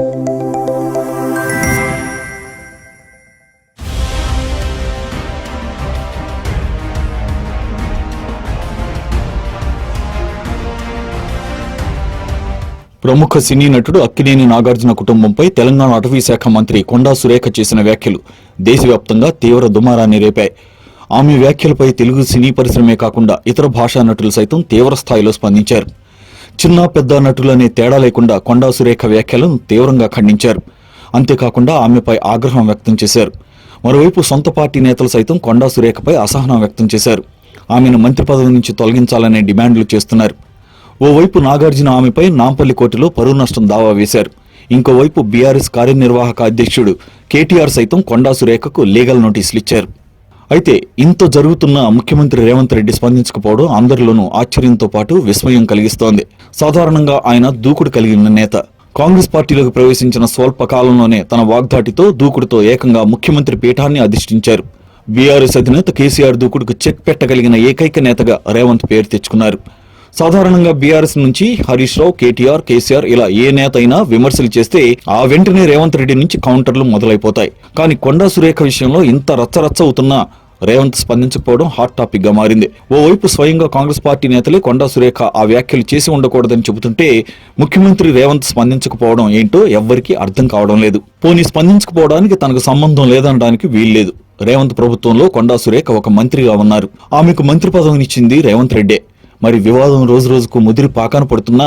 ప్రముఖ సినీ నటుడు అక్కినేని నాగార్జున కుటుంబంపై తెలంగాణ అటవీ శాఖ మంత్రి కొండా సురేఖ చేసిన వ్యాఖ్యలు దేశవ్యాప్తంగా తీవ్ర దుమారాన్ని రేపాయి. ఆమె వ్యాఖ్యలపై తెలుగు సినీ పరిశ్రమే కాకుండా ఇతర భాషా నటులు సైతం తీవ్ర స్థాయిలో స్పందించారు. చిన్న పెద్ద నటులనే తేడా లేకుండా కొండా సురేఖ వ్యాఖ్యలను తీవ్రంగా ఖండించారు. అంతేకాకుండా ఆమెపై ఆగ్రహం వ్యక్తం చేశారు. మరోవైపు సొంత పార్టీ నేతలు సైతం కొండా సురేఖపై అసహనం వ్యక్తం చేశారు. ఆమెను మంత్రి పదవి నుంచి తొలగించాలనే డిమాండ్లు చేస్తున్నారు. ఓవైపు నాగార్జున ఆమెపై నాంపల్లి కోర్టులో పరువు నష్టం దావా వేశారు. ఇంకోవైపు బీఆర్ఎస్ కార్యనిర్వాహక అధ్యక్షుడు కేటీఆర్ సైతం కొండా సురేఖకు లీగల్ నోటీసులు ఇచ్చారు అయితే ఇంత జరుగుతున్న ముఖ్యమంత్రి రేవంత్ రెడ్డి స్పందించకపోవడం అందరిలోనూ ఆశ్చర్యంతో పాటు విస్మయం కలిగిస్తోంది. సాధారణంగా ఆయన దూకుడు కలిగిన నేత. కాంగ్రెస్ పార్టీలోకి ప్రవేశించిన స్వల్ప కాలంలోనే తన వాగ్దాటితో దూకుడుతో ఏకంగా ముఖ్యమంత్రి పీఠాన్ని అధిష్ఠించారు. బీఆర్ఎస్ అధినేత కేసీఆర్ దూకుడుకు చెక్ పెట్టగలిగిన ఏకైక నేతగా రేవంత్ పేరు తెచ్చుకున్నారు. సాధారణంగా బీఆర్ఎస్ నుంచి హరీష్ రావు కేటీఆర్ కేసీఆర్ ఇలా ఏ నేత అయినా విమర్శలు చేస్తే ఆ వెంటనే రేవంత్ రెడ్డి నుంచి కౌంటర్లు మొదలైపోతాయి. కానీ కొండా సురేఖ విషయంలో ఇంత రచ్చరచ్చ అవుతున్నా రేవంత్ స్పందించకపోవడం హాట్ టాపిక్గా మారింది. ఓవైపు స్వయంగా కాంగ్రెస్ పార్టీ నేతలే కొండా సురేఖ ఆ వ్యాఖ్యలు చేసి ఉండకూడదని చెబుతుంటే ముఖ్యమంత్రి రేవంత్ స్పందించకపోవడం ఏంటో ఎవ్వరికీ అర్థం కావడం లేదు. పోనీ స్పందించకపోవడానికి తనకు సంబంధం లేదనడానికి వీల్లేదు రేవంత్ ప్రభుత్వంలో కొండా సురేఖ ఒక మంత్రిగా ఉన్నారు. ఆమెకు మంత్రి పదవినిచ్చింది రేవంత్ రెడ్డే. మరి వివాదం రోజు రోజుకు ముదిరి పాకాన పడుతున్నా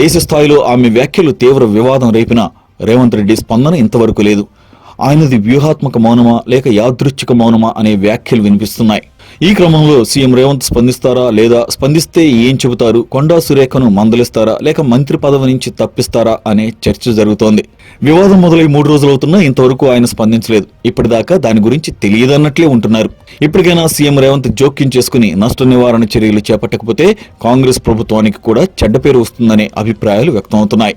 దేశ స్థాయిలో ఆమె వ్యాఖ్యలు తీవ్ర వివాదం రేపిన రేవంత్ రెడ్డి స్పందన ఇంతవరకు లేదు. ఆయనది వ్యూహాత్మక మౌనమా లేక యాదృచ్ఛిక మౌనమా అనే వ్యాఖ్యలు వినిపిస్తున్నాయి. ఈ క్రమంలో సీఎం రేవంత్ స్పందిస్తారా లేదా స్పందిస్తే ఏం చెబుతారు? కొండా సురేఖను మందలిస్తారా లేక మంత్రి పదవి నుంచి తప్పిస్తారా అనే చర్చ జరుగుతోంది. వివాదం మొదలై మూడు రోజులవుతున్నా ఇంతవరకు ఆయన స్పందించలేదు. ఇప్పటిదాకా దాని గురించి తెలియదన్నట్లే ఉంటున్నారు. ఇప్పటికైనా సీఎం రేవంత్ జోక్యం చేసుకుని నష్ట నివారణ చర్యలు చేపట్టకపోతే కాంగ్రెస్ ప్రభుత్వానికి కూడా చెడ్డ పేరు వస్తుందనే అభిప్రాయాలు వ్యక్తమవుతున్నాయి.